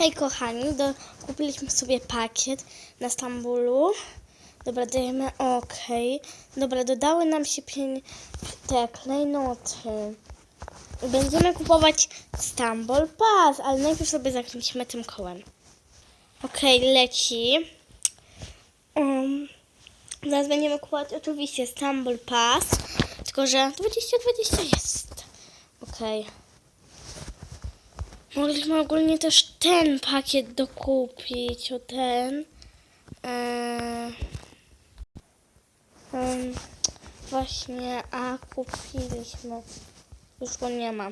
Hej kochani, do, kupiliśmy sobie pakiet na Stambulu. Dobra, dajemy OK. Dobra, dodały nam się pień, te klejnoty. Będziemy kupować Stambul Pass, ale najpierw sobie zakręcimy tym kołem. Okej, leci. Um, będziemy kupować oczywiście Stambul Pass, tylko że 2020 jest. Okej. Mogliśmy ogólnie też ten pakiet dokupić, o ten. Em, właśnie, a kupiliśmy. Już go nie ma.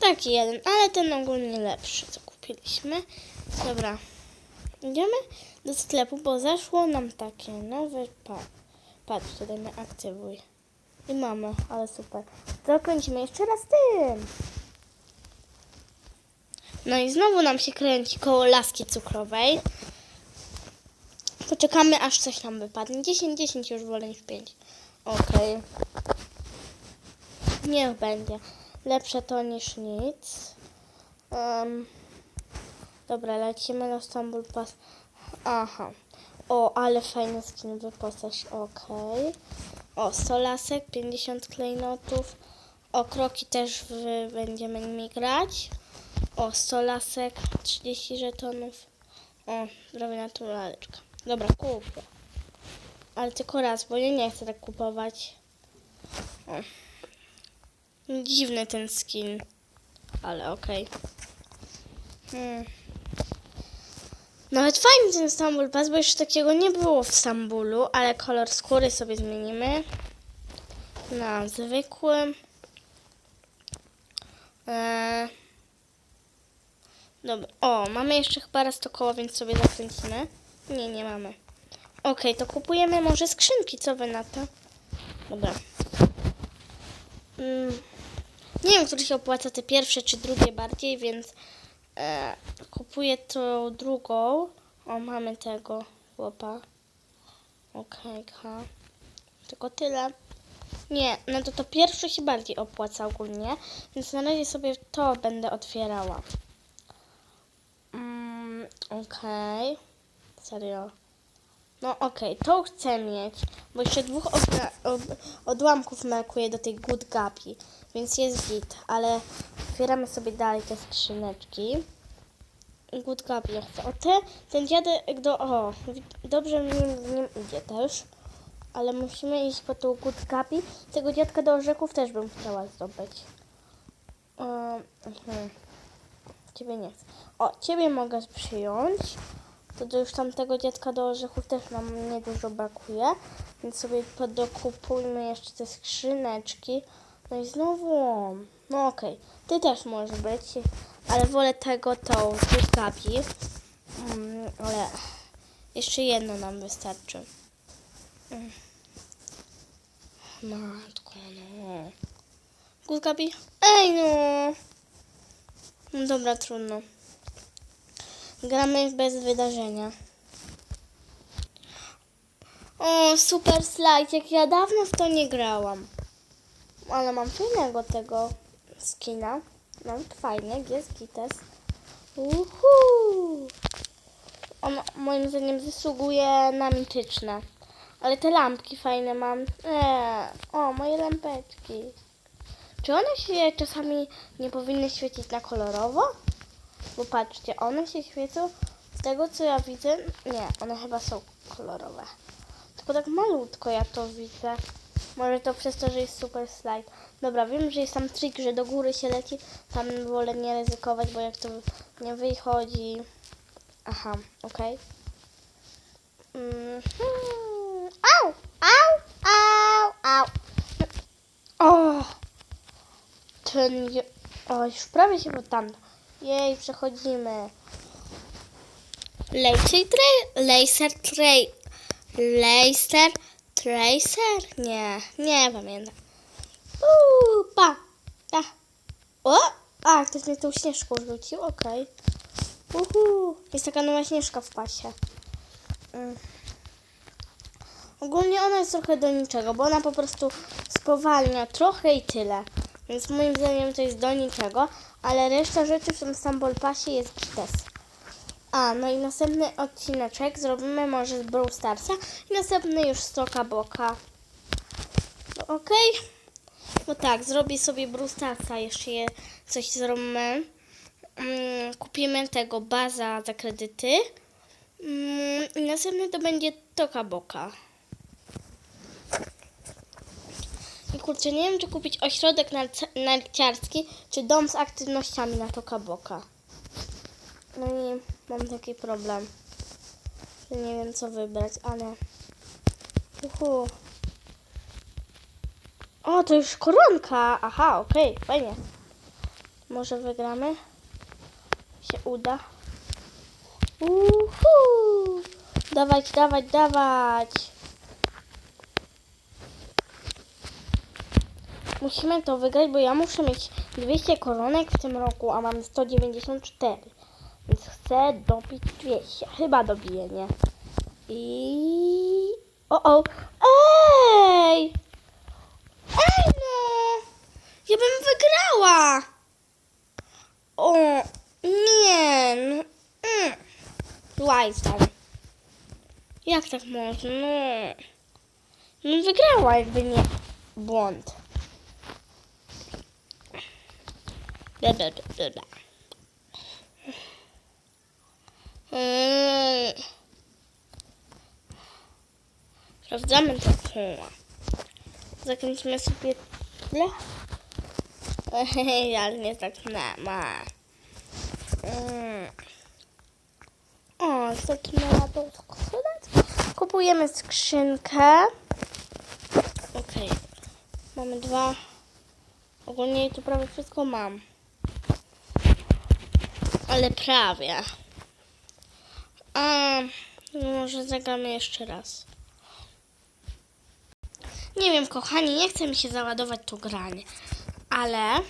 Taki jeden, ale ten ogólnie lepszy, co kupiliśmy. Dobra. Idziemy do sklepu, bo zaszło nam takie nowe pa. Patrz, tutaj my aktywuj. I mamy, ale super. Zakręcimy jeszcze raz tym. No i znowu nam się kręci koło laski cukrowej. Poczekamy, aż coś nam wypadnie. 10, 10 już wolę niż 5. Okej. Niech będzie. Lepsze to niż nic. Em, dobra, lecimy na Stambul Pass. Aha. O, ale fajny skin wyposaż. Okej. O, 100 lasek, 50 klejnotów. O, kroki też w, będziemy nimi grać. O, 100 lasek, 30 żetonów. O, zrobię na laleczkę. Dobra, kupię. Ale tylko raz, bo ja nie chcę tak kupować. O. Dziwny ten skin. Ale okej. Hmm. Nawet fajny ten Stambul Pass, bo jeszcze takiego nie było w Stambulu, ale kolor skóry sobie zmienimy na zwykły. Eee. Dobra. O, mamy jeszcze chyba raz to koło, więc sobie zakręcimy. Nie, nie mamy. Okej, to kupujemy może skrzynki, co wy na to? Dobra. Mm. Nie wiem, który się opłaca, te pierwsze czy drugie bardziej, więc e, kupuję tą drugą. O, mamy tego chłopa. Okej, okay, Tylko tyle. Nie, no to to pierwsze się bardziej opłaca ogólnie, więc na razie sobie to będę otwierała. Okej. Serio. No okej, to chcę mieć, bo jeszcze dwóch odla- od, odłamków brakuje do tej Good Gapi, więc jest git, ale otwieramy sobie dalej te skrzyneczki. Good Gapi chcę. O te, ten dziadek do, o, dobrze mi z nim idzie też, ale musimy iść po tą Good Gapi. Tego dziadka do orzeków też bym chciała zdobyć. Um. Ciebie nie chcę. O, ciebie mogę przyjąć. To do już tamtego dziadka do orzechów też nam niedużo brakuje. Więc sobie podokupujmy jeszcze te skrzyneczki. No i znowu. No okej. Ty też możesz być. Ale wolę tego tą Gabi. Mm, ale jeszcze jedno nam wystarczy. Mm. Matko, no. Gabi? Ej no. No Dobra, trudno. Gramy bez wydarzenia. O, super slajd, jak ja dawno w to nie grałam. Ale mam fajnego tego skina. Mam fajny, jest gites. Uhu. On moim zdaniem zasługuje na mityczne. Ale te lampki fajne mam. Eee, o, moje lampeczki. Czy one się czasami nie powinny świecić na kolorowo? Bo patrzcie, one się świecą z tego co ja widzę. Nie, one chyba są kolorowe. Tylko tak malutko ja to widzę. Może to przez to, że jest super slajd. Dobra, wiem, że jest tam trik, że do góry się leci. Tam wolę nie ryzykować, bo jak to nie wychodzi. Aha, okej. Mhm. Au! Au! Au! Au! O! Ten... je- O, już prawie się poddam. Jej, przechodzimy. Laser Tray... Laser Tray... Laser Tracer? Nie, nie pamiętam. Uuu, pa, pa. O! A, ktoś mnie tą śnieżką rzucił, okej. Uhu, jest taka nowa śnieżka w pasie. Mm. Ogólnie ona jest trochę do niczego, bo ona po prostu spowalnia trochę i tyle. Więc moim zdaniem to jest do niczego. ale reszta rzeczy w tym Stumble Passie jest gites. A, no i następny odcineczek zrobimy może z Brawl Starsa i następny już z Toka Boka. No, Okej? No tak, zrobię sobie Brawl Starsa, jeszcze je coś zrobimy. Mm, kupimy tego baza za kredyty. Mm, I następny to będzie Toka Boka. I kurczę, nie wiem, czy kupić ośrodek narci- narciarski, czy dom z aktywnościami na Toka Boka. No i mam taki problem, nie wiem, co wybrać, ale... Uhu. O, to już koronka! Aha, okej, fajnie. Może wygramy? Się uda. Uhu. Dawać, dawać, dawać. Musimy to wygrać, bo ja muszę mieć 200 koronek w tym roku, a mam 194. Więc chcę dobić 200. Chyba dobiję, nie? I... O, o! Ej! Ej no! Ja bym wygrała! O, nie! No, mm. Jak tak można? No. No wygrała, jakby nie błąd. Da, da, da, da, da. Mm. Sprawdzamy to koła. Zakręcimy sobie. Ej, ale nie tak na ma. Mm. O, zaczynała to składać. Kupujemy skrzynkę. Okej. Mamy dwa. Ogólnie to prawie wszystko mam. Ale prawie. A, no może zagramy jeszcze raz. Nie wiem, kochani, nie chce mi się załadować tu granie, ale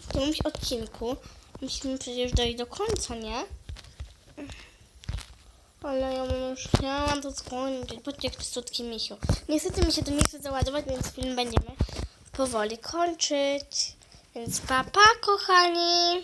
w którymś odcinku musimy przecież dojść do końca, nie? Ale ja już chciałam to skończyć. Patrzcie, jak czystutki misiu. Niestety mi się to nie chce załadować, więc film będziemy powoli kończyć. Więc pa, pa, kochani!